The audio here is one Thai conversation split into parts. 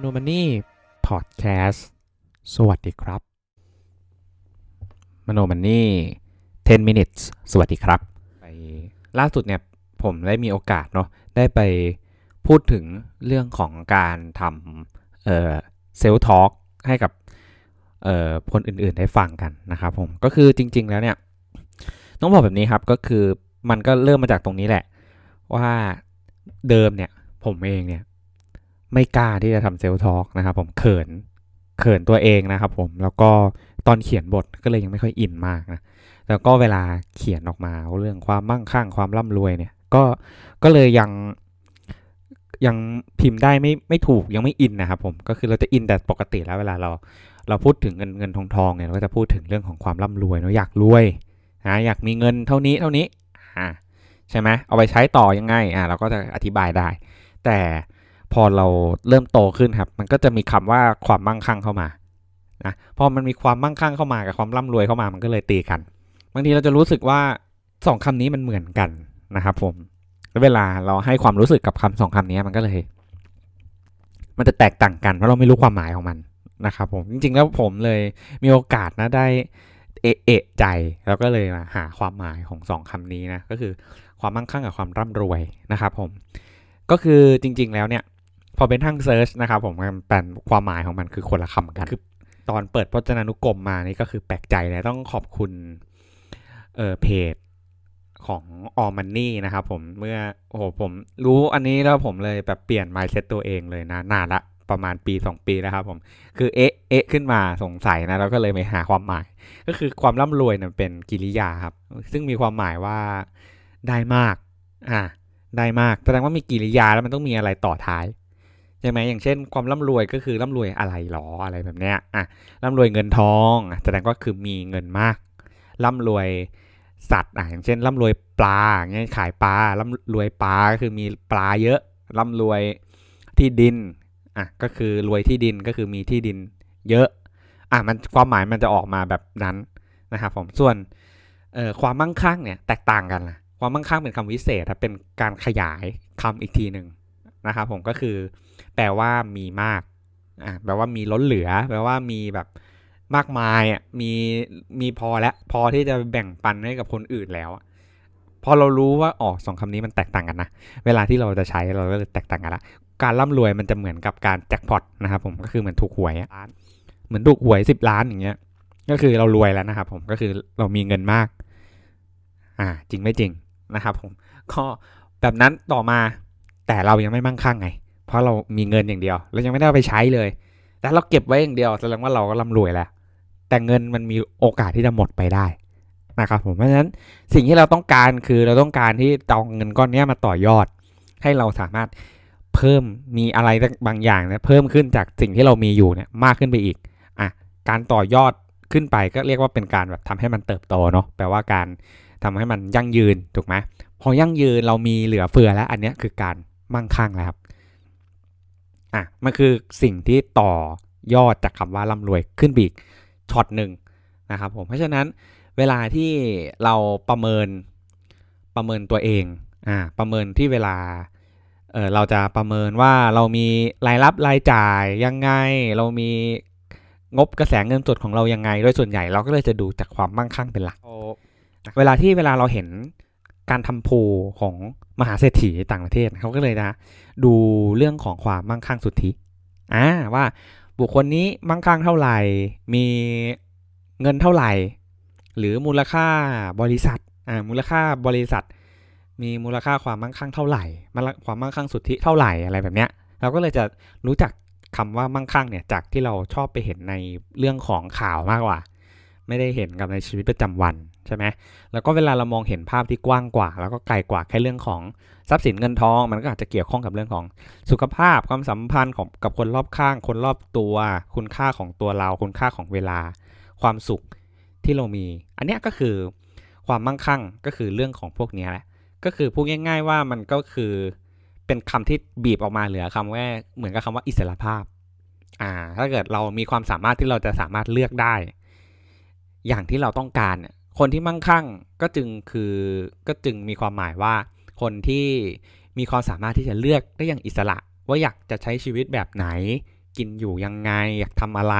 โนมันนี่พอดแคสต์สวัสดีครับมโนมันนี่ 10 minutes สวัสดีครับไปล่าสุดเนี่ยผมได้มีโอกาสเนาะได้ไปพูดถึงเรื่องของการทำเอ่อเซลล์ทอล์กให้กับเอ่อคนอื่นๆได้ฟังกันนะครับผมก็คือจริง ๆ แล้วเนี่ยต้องบอกแบบนี้ครับก็คือมันก็เริ่มมาจากตรงนี้แหละ ว่าเดิมเนี่ยผมเองเนี่ย ไม่กล้าที่จะทำเซลล์ทอล์กนะครับผมเขินเขินตัวเองนะครับผมแล้วก็ตอนเขียนบทก็เลยยังไม่ค่อยอินมากนะแล้วก็เวลาเขียนออกมาเรื่องความมั่งคั่งความร่ำรวยเนี่ยก็ก็เลยยังยังพิมพ์ได้ไม่ไม่ถูกยังไม่อินนะครับผมก็คือเราจะอินแต่ปกติแล้วเวลาเราเราพูดถึงเงินเงินทองทองเนี่ยเราก็จะพูดถึงเรื่องของความร่ำรวยเนาะอยากรวยนะอยากมีเงินเท่านี้เท่านี้อ่าใช่ไหมเอาไปใช้ต่อยังไงอ่าเราก็จะอธิบายได้ แต่ พอเราเริ่มโตขึ้นครับ มันก็จะมีคำว่าความมั่งคั่งเข้ามานะพอมันมีความมั่งคั่งเข้ามากับความร่ำรวยเข้ามามันก็เลยตีกัน บางทีเราจะรู้สึกว่าสองคำนี้มันเหมือนกันนะครับผมแล้วเวลาเราให้ความรู้สึกกับคำสองคำนี้มันก็เลย มันจะแตกต่างกันเพราะเราไม่รู้ความหมายของมันนะครับผมจริงๆแล้วผมเลยมีโอกาสนะได้เอะเอะใจแล้วก็เลยมาหาความหมายของสองคำนี้นะก็คือความมั่งคั่งกับความร่ำรวยนะครับผมก็คือจริง ๆแล้วเนี่ย พอเป็นทั้งเซิร์ชนะครับผมมันเป็นความหมายของมันคือคนละคำกัน คือตอนเปิดพจนานุกรมมานี่ก็คือแปลกใจเลยต้องขอบคุณเออเพจของออมันนี่นะครับผมเมื่อโอ้โหผมรู้อันนี้แล้วผมเลยแบบเปลี่ยน mindset ตัวเองเลยนะ นานละประมาณปี 2 ปีแล้วครับผม คือเอ๊ะเอ๊ะขึ้นมาสงสัยนะ แล้วก็เลยไปหาความหมาย ก็คือความร่ำรวยเนี่ยเป็นกิริยาครับ ซึ่งมีความหมายว่าได้มากอ่าได้มากแสดงว่ามีกิริยาแล้วมันต้องมีอะไรต่อท้าย ใช่ไหมอย่างเช่นความร่ำรวยก็คือร่ำรวยอะไรหรออะไรแบบเนี้ยอะร่ำรวยเงินทองแสดงว่าคือมีเงินมาก ร่ำรวยสัตว์อะอย่างเช่น ร่ำรวยปลาอย่างเงี้ยขายปลาร่ำรวยปลาก็คือมีปลาเยอะ ร่ำรวยที่ดินอะก็คือรวยที่ดินก็คือมีที่ดินเยอะอะมันความหมายมันจะออกมาแบบนั้นนะครับผมส่วนความมั่งคั่งเนี่ยแตกต่างกันนะความมั่งคั่งเป็นคำวิเศษเป็นการขยายคำอีกทีหนึ่ง นะครับผมก็คือ แปลว่ามีมากอ่าแปลว่ามีล้นเหลือ แปลว่ามีแบบมากมายอะมีมีพอแล้วพอที่จะแบ่งปันให้กับคนอื่นแล้วอะพอเรารู้ว่าอ๋อสองคำนี้มันแตกต่างกันนะ เวลาที่เราจะใช้เราก็เลยแตกต่างกันละการร่ำรวยมันจะเหมือนกับการแจ็คพอตนะครับผมก็คือเหมือนถูกหวยอะเหมือนถูกหวยสิบล้านอย่างเงี้ย ก็คือเรารวยแล้วนะครับผมก็คือเรามีเงินมาก อ่า จริงไม่จริงนะครับผมก็แบบนั้นต่อมา แต่เรายังไม่มั่งคั่งไง เพราะเรามีเงินอย่างเดียวเรายังไม่ได้เอาไปใช้เลย แต่เราเก็บไว้อย่างเดียวแสดงว่าเราก็ร่ำรวยแล้ว แต่เงินมันมีโอกาสที่จะหมดไปได้นะครับผมเพราะฉะนั้นสิ่งที่เราต้องการคือเราต้องการที่เอาเงินก้อนนี้มาต่อยอด ให้เราสามารถเพิ่มมีอะไรบางอย่างเนี่ยเพิ่มขึ้นจากสิ่งที่เรามีอยู่เนี่ยมากขึ้นไปอีกอะการต่อยอดขึ้นไปก็เรียกว่าเป็นการแบบทำให้มันเติบโตเนาะแปลว่าการทำให้มันยั่งยืนถูกไหมพอยั่งยืนเรามีเหลือเฟือแล้ว อันนี้คือการ มั่งคั่งแล้วครับอะมันคือสิ่งที่ต่อยอดจากคำว่าร่ำรวยขึ้นบีกช็อตหนึ่งนะครับผมเพราะฉะนั้นเวลาที่เราประเมินประเมินตัวเองอ่าประเมินที่เวลาเออเราจะประเมินว่าเรามีรายรับรายจ่ายยังไง เรามีงบกระแสเงินสดของเรายังไง โดยส่วนใหญ่เราก็เลยจะดูจากความมั่งคั่งเป็นหลัก เวลาที่เวลาเราเห็นการทำโพลของ มหาเศรษฐีต่างประเทศเขาก็เลยนะดูเรื่องของความมั่งคั่งสุทธิอ่าว่าบุคคลนี้มั่งคั่งเท่าไหร่ มีเงินเท่าไหร่ หรือมูลค่าบริษัทอ่ามูลค่าบริษัท มีมูลค่าความมั่งคั่งเท่าไหร่ความมั่งคั่งสุทธิเท่าไหร่อะไรแบบเนี้ยเราก็เลยจะรู้จักคำว่ามั่งคั่งเนี่ยจากที่เราชอบไปเห็นในเรื่องของข่าวมากกว่า ไม่ได้เห็นกับในชีวิตประจำวันใช่ไหมแล้วก็เวลาเรามองเห็นภาพที่กว้างกว่า แล้วก็ไกลกว่าแค่เรื่องของทรัพย์สินเงินทอง มันก็อาจจะเกี่ยวข้องกับเรื่องของสุขภาพความสัมพันธ์ของกับคนรอบข้าง คนรอบตัว คุณค่าของตัวเรา คุณค่าของเวลา ความสุขที่เรามี อันนี้ก็คือความมั่งคั่งก็คือเรื่องของพวกนี้แหละก็คือพูดง่าย ๆว่ามันก็คือเป็นคำที่บีบออกมาเหลือคำว่าเหมือนกับคำว่าอิสระภาพอ่าถ้าเกิดเรามีความสามารถที่เราจะสามารถเลือกได้ อย่างที่เราต้องการเนี่ยคนที่มั่งคั่งก็จึงคือก็จึงมีความหมายว่า คนที่มีความสามารถที่จะเลือกได้อย่างอิสระ ว่าอยากจะใช้ชีวิตแบบไหน กินอยู่ยังไง อยากทำอะไร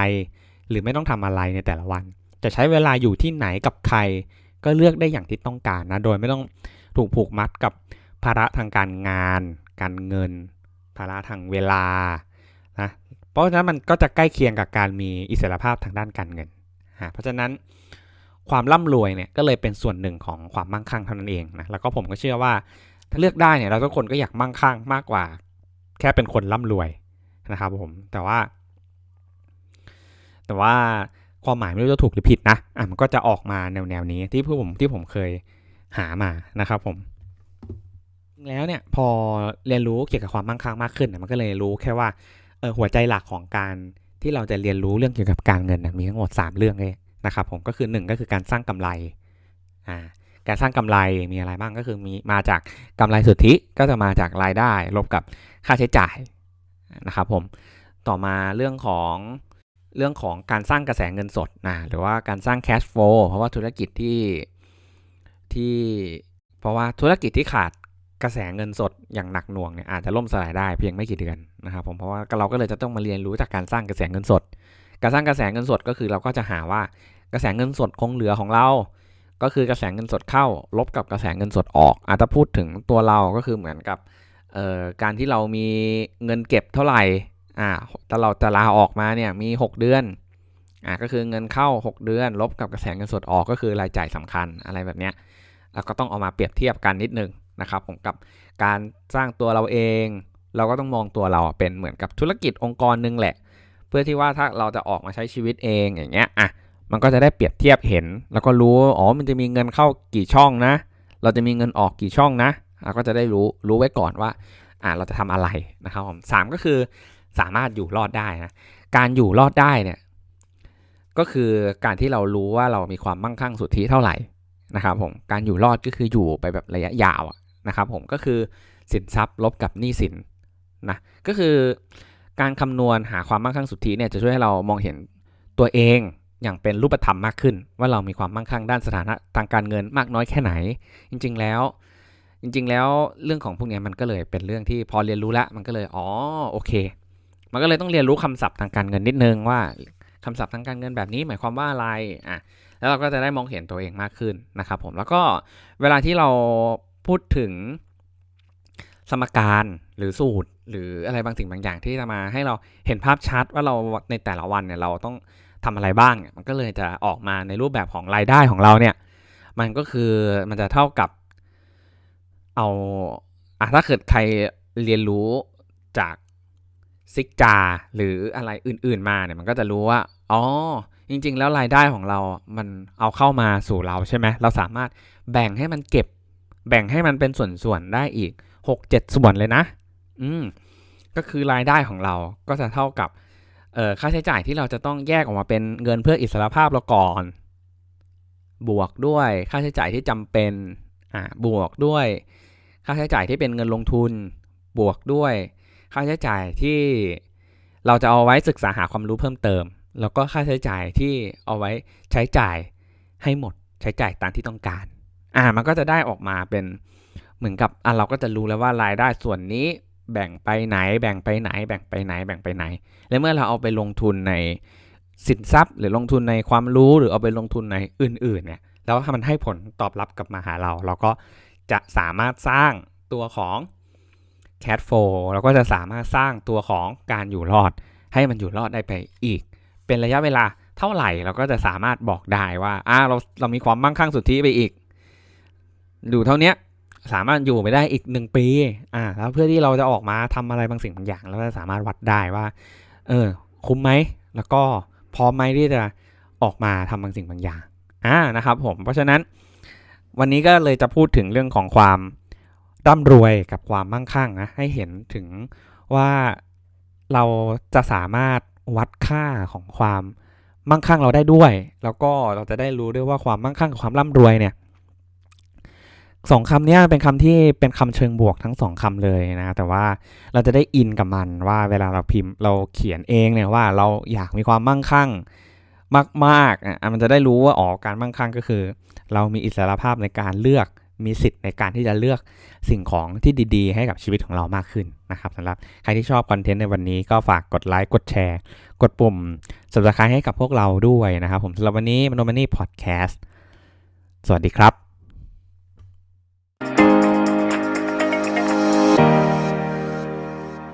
หรือไม่ต้องทำอะไรในแต่ละวัน จะใช้เวลาอยู่ที่ไหนกับใคร ก็เลือกได้อย่างที่ต้องการนะ โดยไม่ต้องถูกผูกมัดกับภาระทางการงาน การเงิน ภาระทางเวลานะเพราะฉะนั้นมันก็จะใกล้เคียงกับการมีอิสรภาพทางด้านการเงิน เพราะฉะนั้นความร่ำรวยเนี่ยก็เลยเป็นส่วนหนึ่งของความมั่งคั่งเท่านั้นเองนะแล้วก็ผมก็เชื่อว่าถ้าเลือกได้เนี่ยเราทุกคนก็อยากมั่งคั่งมากกว่า แค่เป็นคนร่ำรวยนะครับผมแต่ว่า แต่ว่าความหมายไม่รู้จะถูกหรือผิดนะอะมันก็จะออกมาแนวแนวนี้ที่ผมที่ผมเคยหามานะครับผมแล้วเนี่ยพอเรียนรู้เกี่ยวกับความมั่งคั่งมากขึ้นมันก็เลยรู้แค่ว่าเออหัวใจหลักของการ ที่เราจะเรียนรู้เรื่องเกี่ยวกับการเงินนะมีทั้งหมด 3 เรื่องเลยนะครับผมก็คือ 1 ก็คือการสร้างกำไรอ่าการสร้างกำไรมีอะไรบ้างก็คือมีมาจากกำไรสุทธิก็จะมาจากรายได้ลบกับค่าใช้จ่ายนะครับผมต่อมาเรื่องของเรื่องของการสร้างกระแสเงินสดนะหรือว่าการสร้าง cash flow เพราะว่าธุรกิจที่ที่ เพราะว่าธุรกิจที่ขาด กระแสเงินสดอย่างหนักหน่วงเนี่ยอาจจะล่มสลายได้เพียงไม่กี่เดือนนะครับผมเพราะว่าเราก็เลยจะต้องมาเรียนรู้จากการสร้างกระแสเงินสด การสร้างกระแสเงินสดก็คือเราก็จะหาว่ากระแสเงินสดคงเหลือของเรา ก็คือกระแสเงินสดเข้า ลบกับกระแสเงินสดออก อาจจะพูดถึงตัวเราก็คือเหมือนกับการที่เรามีเงินเก็บเท่าไหร่อ่าแต่เราจะลาออกมาเนี่ยมี 6 เดือนอ่าก็คือเงินเข้า 6 เดือน ลบกับกระแสเงินสดออกก็คือรายจ่ายสำคัญอะไรแบบเนี้ยเราก็ต้องเอามาเปรียบเทียบกันนิดนึง นะครับผมกับการสร้างตัวเราเอง เราก็ต้องมองตัวเราเป็นเหมือนกับธุรกิจองค์กรนึงแหละ เพื่อที่ว่าถ้าเราจะออกมาใช้ชีวิตเองอย่างเงี้ยอะมันก็จะได้เปรียบเทียบเห็น แล้วก็รู้อ๋อมันจะมีเงินเข้ากี่ช่องนะ เราจะมีเงินออกกี่ช่องนะเราก็จะได้รู้รู้ไว้ก่อนว่าอ่าเราจะทำอะไรนะครับผมสามก็คือสามารถอยู่รอดได้นะการอยู่รอดได้เนี่ยก็คือการที่เรารู้ว่าเรามีความมั่งคั่งสุทธิเท่าไหร่นะครับผมการอยู่รอดก็คืออยู่ไปแบบระยะยาว นะครับผมก็คือสินทรัพย์ลบกับหนี้สินนะก็คือการคำนวณหาความมั่งคั่งสุทธิเนี่ยจะช่วยให้เรามองเห็นตัวเองอย่างเป็นรูปธรรมมากขึ้น ว่าเรามีความมั่งคั่งด้านสถานะทางการเงินมากน้อยแค่ไหน จริง ๆ แล้ว จริง ๆ แล้วเรื่องของพวกนี้มันก็เลยเป็นเรื่องที่พอเรียนรู้แล้วมันก็เลยอ๋อโอเค มันก็เลยต้องเรียนรู้คำศัพท์ทางการเงินนิดนึงว่าคำศัพท์ทางการเงินแบบนี้หมายความว่าอะไรอะแล้วเราก็จะได้มองเห็นตัวเองมากขึ้นนะครับผมแล้วก็เวลาที่เรา พูดถึงสมการหรือสูตร หรืออะไรบางสิ่งบางอย่างที่จะมาให้เราเห็นภาพชัดว่าเราในแต่ละวันเนี่ยเราต้องทำอะไรบ้างมันก็เลยจะออกมาในรูปแบบของรายได้ของเราเนี่ย มันก็คือมันจะเท่ากับเอาอะถ้าเกิดใครเรียนรู้จากซิกจาหรืออะไรอื่นๆมาเนี่ยมันก็จะรู้ว่า อ๋อ จริง ๆ แล้วรายได้ของเรา มันเอาเข้ามาสู่เราใช่ไหมเราสามารถแบ่งให้มันเก็บ แบ่งให้มันเป็นส่วนๆได้อีก 6 7 ส่วนเลยนะ อืม ก็คือรายได้ของเราก็จะเท่ากับเอ่อค่าใช้จ่ายที่เราจะต้องแยกออกมาเป็นเงินเพื่ออิสรภาพเราก่อน บวกด้วยค่าใช้จ่ายที่จำเป็น อ่า บวกด้วย ค่าใช้จ่ายที่เป็นเงินลงทุน บวกด้วย ค่าใช้จ่ายที่เราจะเอาไว้ศึกษาหาความรู้เพิ่มเติม แล้วก็ค่าใช้จ่ายที่เอาไว้ใช้จ่ายให้หมด ใช้จ่ายตามที่ต้องการ อ่ามันก็จะได้ออกมาเป็นเหมือนกับอะเราก็จะรู้แล้วว่ารายได้ส่วนนี้แบ่งไปไหน แบ่งไปไหน แบ่งไปไหน แบ่งไปไหน แล้วเมื่อเราเอาไปลงทุนในสินทรัพย์ หรือลงทุนในความรู้หรือเอาไปลงทุนในอื่นๆเนี่ยแล้วถ้ามันให้ผลตอบรับกลับมาหาเรา เราก็จะสามารถสร้างตัวของ cash flow เราก็จะสามารถสร้างตัวของการอยู่รอด ให้มันอยู่รอดได้ไปอีก เป็นระยะเวลาเท่าไหร่เราก็จะสามารถบอกได้ว่าอ่าเราเรามีความมั่งคั่งสุทธิไปอีก ดูเท่านี้สามารถอยู่ไปได้อีกหนึ่งปีอ่าแล้วเพื่อที่เราจะออกมาทำอะไรบางสิ่งบางอย่าง แล้วจะสามารถวัดได้ว่า เออ คุ้มไหม แล้วก็พร้อมไหมที่จะออกมาทำบางสิ่งบางอย่างอ่านะครับ ผมเพราะฉะนั้นวันนี้ก็เลยจะพูดถึงเรื่องของความร่ำรวยกับความมั่งคั่งนะให้เห็นถึงว่าเราจะสามารถวัดค่าของความมั่งคั่งเราได้ด้วย แล้วก็เราจะได้รู้ด้วยว่าความมั่งคั่งกับความร่ำรวยเนี่ย สองคำนี้เป็นคำที่เป็นคำเชิงบวกทั้งสองคำเลยนะแต่ว่าเราจะได้อินกับมันว่าเวลาเราพิมพ์เราเขียนเองเนี่ยว่าเราอยากมีความมั่งคั่งมากๆอะมันจะได้รู้ว่าอ๋อการมั่งคั่งก็คือ เรามีอิสรภาพในการเลือกมีสิทธิ์ในการที่จะเลือกสิ่งของที่ดีๆ ให้กับชีวิตของเรามากขึ้นนะครับสำหรับใครที่ชอบคอนเทนต์ในวันนี้ก็ฝากกดไลค์กดแชร์ กดปุ่ม subscribe ให้กับพวกเราด้วยนะครับผมสำหรับวันนี้มโนมันนี่พอดแคสต์สวัสดีครับ